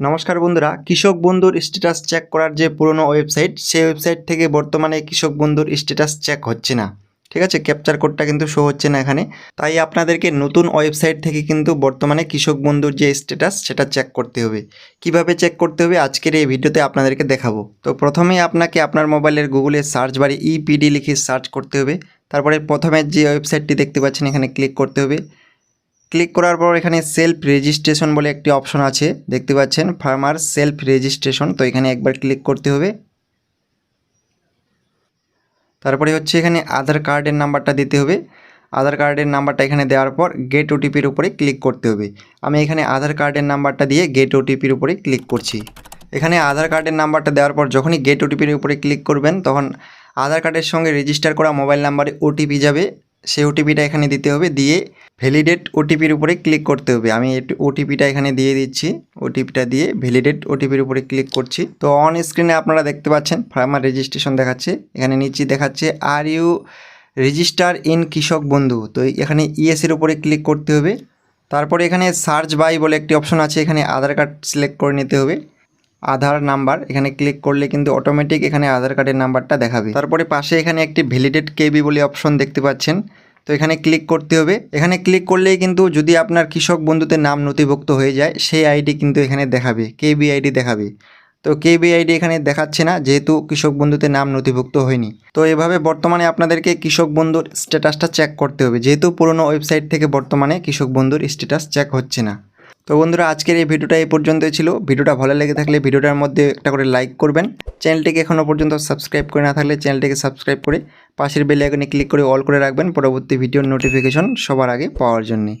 নমস্কার বন্ধুরা, কৃষক বন্ধুর স্ট্যাটাস চেক করার যে পুরনো ওয়েবসাইট সেই ওয়েবসাইট থেকে বর্তমানে কৃষক বন্ধুর স্ট্যাটাস চেক হচ্ছে না। ঠিক আছে? ক্যাপচার কোডটা কিন্তু শো হচ্ছে না এখানে। তাই আপনাদেরকে নতুন ওয়েবসাইট থেকে কিন্তু বর্তমানে কৃষক বন্ধুর যে স্ট্যাটাস সেটা চেক করতে হবে। কীভাবে চেক করতে হবে? আজকের এই ভিডিওতে আপনাদেরকে দেখাবো। তো প্রথমেই আপনাকে আপনার মোবাইলের গুগলে সার্চ বারে ইপিডি লিখে সার্চ করতে হবে। তারপরে প্রথমে যে ওয়েবসাইটটি দেখতে পাচ্ছেন, এখানে ক্লিক করতে হবে। ক্লিক করার পর এখানে সেলফ রেজিস্ট্রেশন বলে একটি অপশন আছে, দেখতে পাচ্ছেন? ফার্মার সেলফ রেজিস্ট্রেশন তো এখানে একবার ক্লিক করতে হবে। তারপরে হচ্ছে এখানে আধার কার্ডের নাম্বারটা দিতে হবে। আধার কার্ডের নাম্বারটা এখানে দেওয়ার পর গেট ওটিপির উপরে ক্লিক করতে হবে। আমি এখানে আধার কার্ডের নাম্বারটা দিয়ে গেট ওটিপির উপরে ক্লিক করছি। এখানে আধার কার্ডের নাম্বারটা দেওয়ার পর যখনই গেট ওটিপির উপরে ক্লিক করবেন, তখন আধার কার্ডের সঙ্গে রেজিস্টার করা মোবাইল নাম্বারে ওটিপি যাবে। সেই ওটিপিটা এখানে দিতে হবে, দিয়ে ভ্যালিডেট ওটিপির উপরে ক্লিক করতে হবে। আমি ওটিপিটা এখানে দিয়ে দিচ্ছি ওটিপিটা দিয়ে ভ্যালিডেট ওটিপির উপরে ক্লিক করছি। তো অন স্ক্রিনে আপনারা দেখতে পাচ্ছেন ফার্মার রেজিস্ট্রেশন দেখাচ্ছে, এখানে নিচে দেখাচ্ছে আর ইউ রেজিস্টার ইন কৃষক বন্ধু তো এখানে ইএসের উপরে ক্লিক করতে হবে। তারপরে এখানে সার্চ বাই বলে একটি অপশন আছে, এখানে আধার কার্ড সিলেক্ট করে নিতে হবে। আধার নাম্বার, এখানে ক্লিক করলে কিন্তু অটোমেটিক এখানে আধার কার্ডের নাম্বারটা দেখাবে। তারপরে পাশে এখানে একটি ভ্যালিডেট কেবি বলে অপশন দেখতে পাচ্ছেন। তো এখানে ক্লিক করতে হবে। এখানে ক্লিক করলেই কিন্তু যদি আপনার কৃষক বন্ধুতে নাম নথিভুক্ত হয়ে যায়, সেই আইডি কিন্তু এখানে দেখাবে কেবি আইডি দেখাবে। তো কেবি আইডি এখানে দেখাচ্ছে না, যেহেতু কৃষক বন্ধুতে নাম নথিভুক্ত হয়নি। তো এভাবে বর্তমানে আপনাদেরকে কৃষক বন্ধুর স্ট্যাটাসটা চেক করতে হবে। যেহেতু পুরনো ওয়েবসাইট থেকে বর্তমানে কৃষক বন্ধুর স্ট্যাটাস চেক হচ্ছে না। তো বন্ধুরা, আজকের এই ভিডিওটা এই পর্যন্তই ছিল। ভিডিওটা ভালো লেগে থাকলে ভিডিওটার মধ্যে একটা করে লাইক করবেন। চ্যানেলটিকে এখনও পর্যন্ত সাবস্ক্রাইব করে না থাকলে চ্যানেলটিকে সাবস্ক্রাইব করে পাশের বেল আইকনে ক্লিক করে অল করে রাখবেন। পরবর্তী ভিডিওর নোটিফিকেশন সবার আগে পাওয়ার জন্যে।